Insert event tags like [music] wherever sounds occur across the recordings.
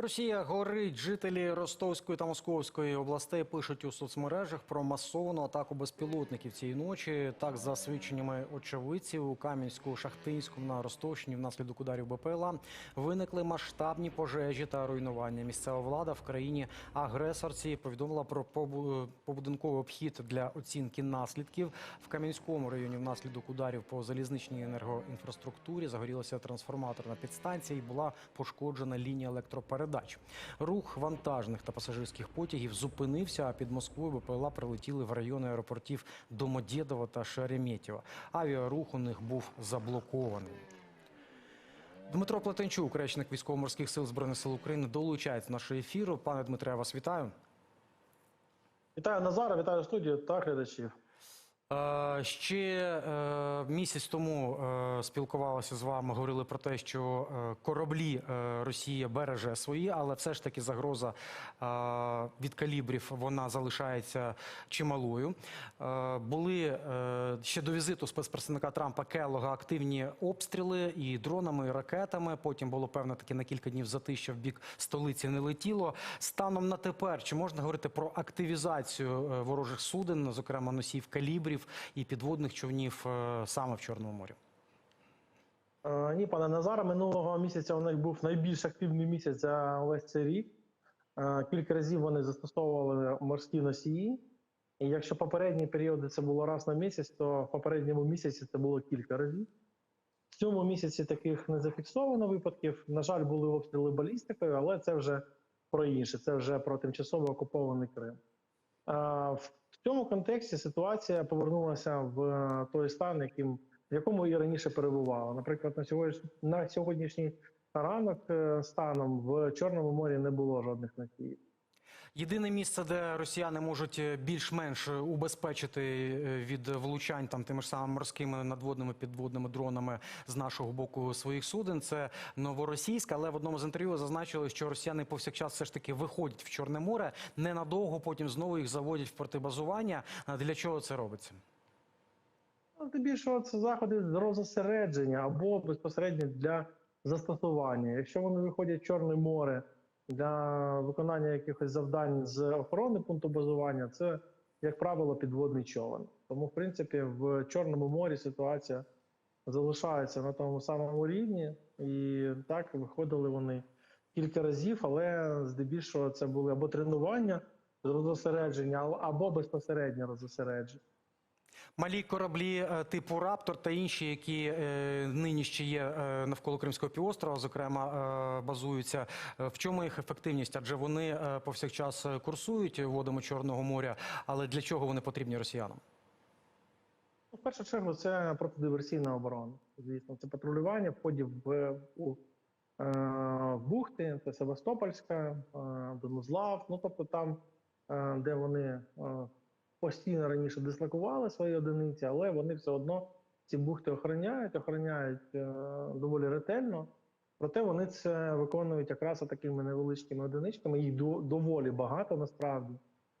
Росія горить. Жителі Ростовської та Московської областей пишуть у соцмережах про масовану атаку безпілотників цієї ночі. Так, за свідченнями очевидців, у Кам'янську, Шахтинському на Ростовщині внаслідок ударів БПЛА виникли масштабні пожежі та руйнування. Місцева влада в країні агресорці повідомила про побу- побудинковий обхід для оцінки наслідків. В Кам'янському районі внаслідок ударів по залізничній енергоінфраструктурі загорілася трансформаторна підстанція і була пошкоджена лінія електропередач. Рух вантажних та пасажирських потягів зупинився, а під Москвою БПЛА прилетіли в райони аеропортів Домодєдово та Шереметьєво. Авіарух у них був заблокований. Дмитро Плетенчук, речник військово-морських сил збройних сил України, долучається до нашого ефіру. Пане Дмитре, я вас вітаю. Вітаю Назара, вітаю студію та глядачів. Е, Ще е, місяць тому е, спілкувалися з вами, говорили про те, що кораблі Росія береже свої, але все ж таки загроза від калібрів вона залишається чималою. Були ще до візиту спецпредставника Трампа Келлога активні обстріли і дронами, і ракетами. Потім було певне таки на кілька днів затища в бік столиці не летіло. Станом на тепер чи можна говорити про активізацію ворожих суден, зокрема носів калібрів і підводних човнів е, саме в Чорному морі? Е, Ні, пане Назара, минулого місяця у них був найбільш активний місяць за весь цей рік. Е, Кілька разів вони застосовували морські носії. І якщо попередні періоди це було раз на місяць, то в попередньому місяці це було кілька разів. В цьому місяці таких не зафіксовано випадків. На жаль, були обстріли балістикою, але це вже про інше, це вже про тимчасово окупований Крим. А, Цьому контексті ситуація повернулася в е, той стан, яким в якому і раніше перебувала. Наприклад, на сьогодні на сьогоднішній ранок е, станом в Чорному морі не було жодних носіїв. Єдине місце, де росіяни можуть е, більш-менш убезпечити е, від влучань там тими ж самими морськими надводними підводними дронами з нашого боку своїх суден, це новоросійська. Але в одному з інтерв'ю зазначили, що росіяни повсякчас все ж таки виходять в Чорне море ненадовго, потім знову їх заводять в протибазування. Для чого це робиться? Ну, Здебільшого це заходи з розосередження або безпосередньо для застосування. Якщо вони виходять в Чорне море для виконання якихось завдань з охорони пункту базування, це, як правило, підводний човен. Тому, в принципі, в Чорному морі ситуація залишається на тому самому рівні, і так виходили вони кілька разів, але здебільшого це були або тренування з розосередження, або безпосередньо розосередження. Малі кораблі е, типу Раптор та інші, які е, нині ще є е, навколо Кримського півострова, зокрема, базуються. В чому їх ефективність? Адже вони повсякчас курсують водами Чорного моря. Але для чого вони потрібні росіянам? Ну, В першу чергу це протидиверсійна оборона. Звісно, це патрулювання входів в е, в бухти, це Севастопольська, Донузлав. Ну тобто там, де вони постійно раніше дислокували свої одиниці, але вони все одно ці бухти охороняють, охороняють е, доволі ретельно. Проте вони це виконують якраз такими невеличкими одиничками. Їх до- доволі багато насправді.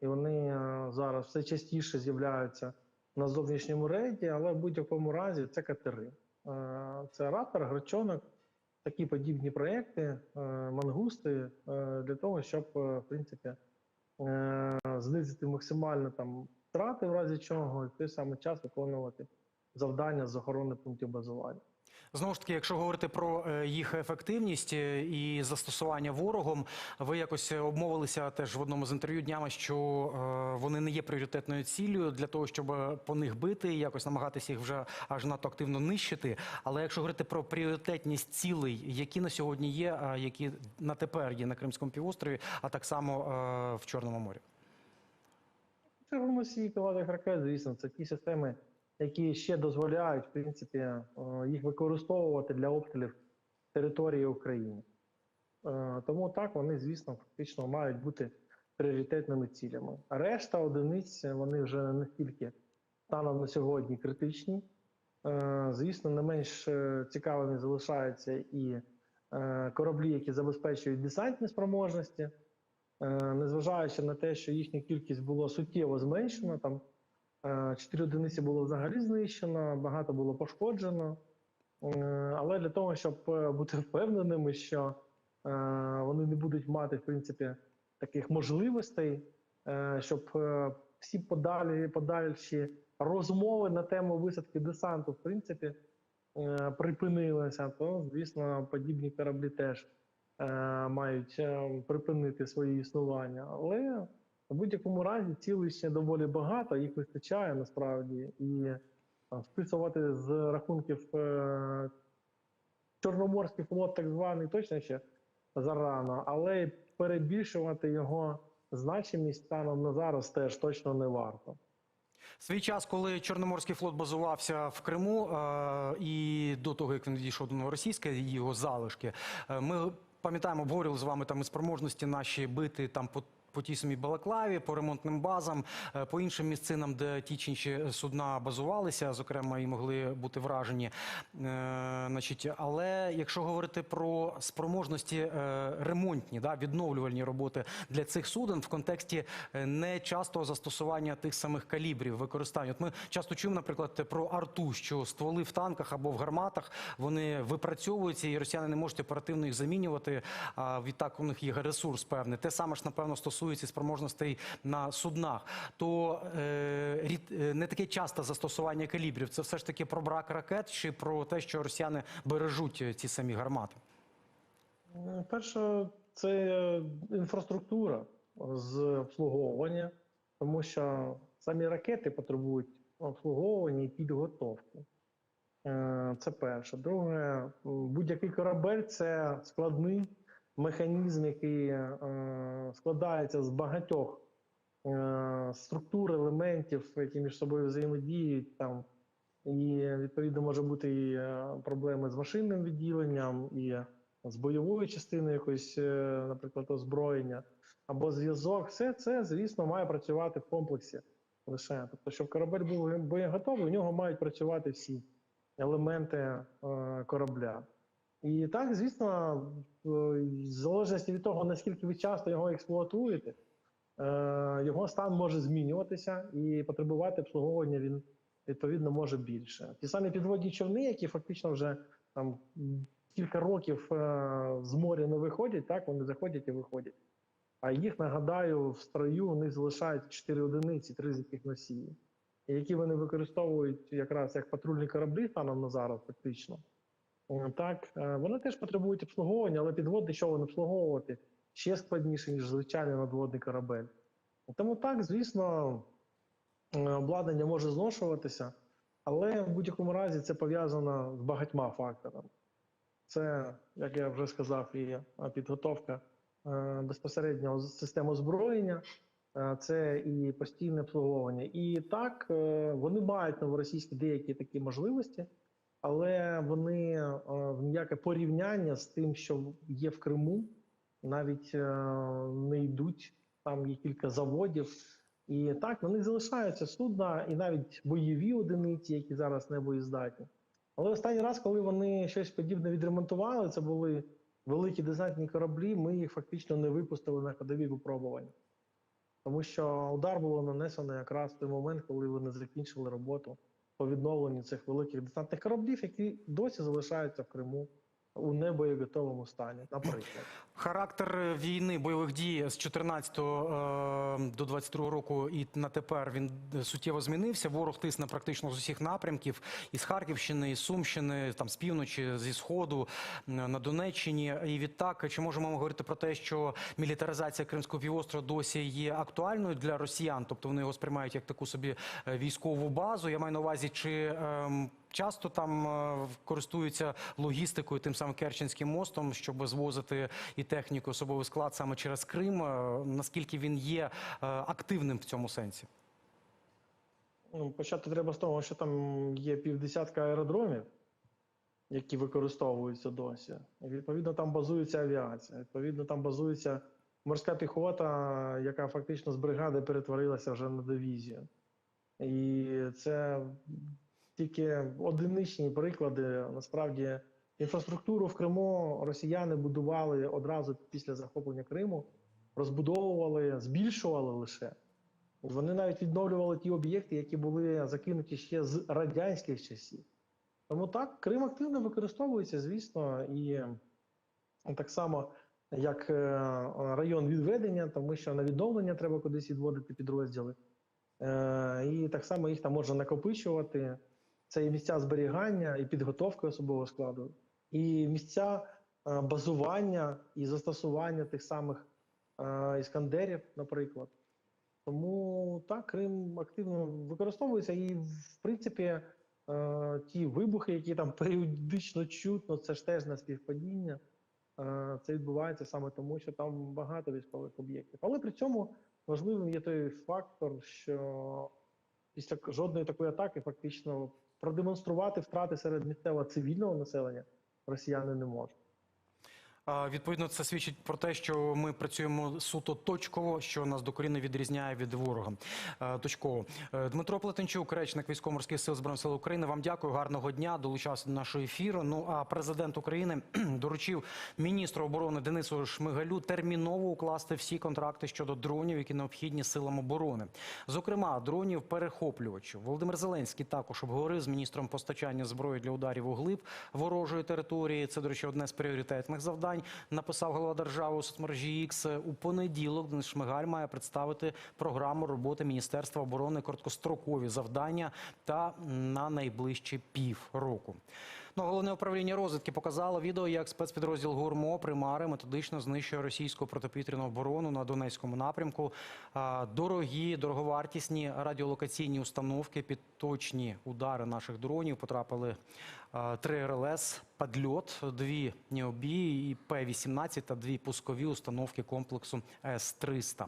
І вони е, зараз все частіше з'являються на зовнішньому рейді, але в будь-якому разі це катери. Е, Це рапер, грачонок, такі подібні проекти, е, мангусти для того, щоб в принципі знизити максимально там втрати, в разі чого, і в той самий час виконувати завдання з охорони пунктів базування. Знову ж таки, якщо говорити про е, їх ефективність е, і застосування ворогом, ви якось обмовилися теж в одному з інтерв'ю днями, що е, вони не є пріоритетною ціллю для того, щоб по них бити, і якось намагатися їх вже аж надто активно нищити. Але якщо говорити про пріоритетність цілей, які на сьогодні є, які на тепер є на Кримському півострові, а так само в Чорному морі. Носії пілотних ракет, звісно, це ті системи, які ще дозволяють, в принципі, е, їх використовувати для обстрілів території України. Е, Тому так вони, звісно, фактично мають бути пріоритетними цілями. Решта одиниць вони вже настільки станом на сьогодні критичні. Е, Звісно, не менш е, цікавими залишаються і е, кораблі, які забезпечують десантні спроможності. Е, незважаючи на те, що їхня кількість була суттєво зменшена, там е, чотири одиниці було взагалі знищено, багато було пошкоджено. Е, Але для того, щоб е, бути впевненими, що вони не будуть мати, в принципі, таких можливостей, е, щоб е, всі подалі, подальші розмови на тему висадки десанту, в принципі, е, припинилися, то, звісно, подібні кораблі теж е, мають е, припинити своє існування. Але в будь-якому разі цілей ще доволі багато, їх вистачає насправді. І списувати з рахунків е, Чорноморський флот, так званий, точно ще зарано, але перебільшувати його значимість станом на зараз теж точно не варто. Свій час, коли Чорноморський флот базувався в Криму, е, і до того як він відійшов до Новоросійська, його залишки, е, ми пам'ятаємо, обговорювали з вами там і спроможності наші бити там по. По тій самій Балаклаві, по ремонтним базам, е, по іншим місцинам, де ті чи інші судна базувалися, зокрема, і могли бути вражені. Е, але якщо говорити про спроможності е, ремонтні, да, відновлювальні роботи для цих суден в контексті нечастого застосування тих самих калібрів використання. От ми часто чуємо, наприклад, про арту, що стволи в танках або в гарматах вони випрацьовуються, і росіяни не можуть оперативно їх замінювати. А відтак у них є ресурс певний. Те саме ж напевно стосується і спроможностей на суднах. То е, е, не таке часте застосування калібрів. Це все ж таки про брак ракет чи про те, що росіяни бережуть е, ці самі гармати. Перше, це інфраструктура з обслуговування, тому що самі ракети потребують обслуговування і підготовки. Е, Це перше. Друге, будь-який корабель це складний механізм, який е, складається з багатьох е, структур, елементів, які між собою взаємодіють. Там, і відповідно може бути і е, проблеми з машинним відділенням, і з бойовою частиною якоїсь, е, наприклад, озброєння або зв'язок. Все це, звісно, має працювати в комплексі лише. Тобто, щоб корабель був боєготовий, у нього мають працювати всі елементи е, корабля. І так, звісно, в в залежності від того, наскільки ви часто його експлуатуєте, е, його стан може змінюватися і потребувати обслуговування він відповідно може більше. Ті самі підводні човни, які фактично вже там кілька років е, з моря не виходять, так вони заходять і виходять. А їх нагадаю, в строю у них залишається 4 одиниці, три з яких носії, які вони використовують якраз як патрульні кораблі станом на зараз, фактично. Е, Так, е, вони теж потребують обслуговування, але підводний човен обслуговувати ще складніше, ніж звичайний надводний корабель. Тому так, звісно, е, обладнання може зношуватися, але в будь-якому разі це пов'язано з багатьма факторами. Це, як я вже сказав, і підготовка е, безпосередньо систем озброєння, це і постійне обслуговування. І так, вони мають новоросійські деякі такі можливості, але вони е, в ніяке порівняння з тим, що є в Криму, навіть е, не йдуть. Там є кілька заводів. І так, вони залишаються судна і навіть бойові одиниці, які зараз не боєздатні. Але останній раз, коли вони щось подібне відремонтували, це були великі десантні кораблі, ми їх фактично не випустили на ходові випробування. Тому що удар було нанесено якраз в той момент, коли вони закінчили роботу по відновленню цих великих десантних кораблів, які досі залишаються в Криму у небоєготовому стані, наприклад. Характер війни бойових дій з 14 е, до 22 року і на тепер він суттєво змінився. Ворог тисне практично з усіх напрямків із Харківщини, із Сумщини, там з півночі, зі сходу на Донеччині. І відтак, чи можемо ми говорити про те, що мілітаризація Кримського півострова досі є актуальною для росіян? Тобто вони його сприймають як таку собі е, військову базу. Я маю на увазі, чи ем, часто там е, користуються логістикою, тим самим Керченським мостом, щоб звозити і техніку, особовий склад саме через Крим. Е, Наскільки він є е, активним в цьому сенсі? Ну, почати треба з того, що там є півдесятка аеродромів, які використовуються досі. Відповідно, там базується авіація. Відповідно, там базується морська піхота, яка фактично з бригади перетворилася вже на дивізію. І це тільки одиничні приклади. Насправді, інфраструктуру в Криму росіяни будували одразу після захоплення Криму, розбудовували, збільшували лише. Вони навіть відновлювали ті об'єкти, які були закинуті ще з радянських часів. Тому так, Крим активно використовується, звісно, і так само як е, район відведення, тому що на відновлення треба кудись відводити підрозділи. Е, І так само їх там можна накопичувати. Це і місця зберігання, і підготовки особового складу, і місця е, базування і застосування тих самих е, іскандерів, наприклад. Тому так, Крим активно використовується, і в принципі е, ті вибухи, які там періодично чутно, це ж теж на співпадіння. Це відбувається саме тому, що там багато військових об'єктів. Але при цьому важливим є той фактор, що після жодної такої атаки фактично продемонструвати втрати серед місцевого цивільного населення росіяни не можуть. Відповідно, це свідчить про те, що ми працюємо суто точково, що нас докорінно відрізняє від ворога. Е, Точково. Е, Дмитро Плетенчук, речник військово-морських сил збройних сил України. Вам дякую. Гарного дня. Долучався до нашого ефіру. Ну а президент України [clears throat] доручив міністру оборони Денису Шмигалю терміново укласти всі контракти щодо дронів, які необхідні силам оборони. Зокрема, дронів перехоплювачів. Володимир Зеленський також обговорив з міністром постачання зброї для ударів у глиб ворожої території. Це, до речі, одне з пріоритетних завдань. Написав голова держави у соцмережі X. У понеділок Денис Шмигаль має представити програму роботи Міністерства оборони короткострокові завдання та на найближчі півроку. Ну, головне управління розвідки показало відео, як спецпідрозділ ГУРМО Примари методично знищує російську протиповітряну оборону на Донецькому напрямку. Дорогі, дороговартісні радіолокаційні установки під точні удари наших дронів потрапили три РЛС, падльот, дві НІОБІ і П-18 та дві пускові установки комплексу С-300.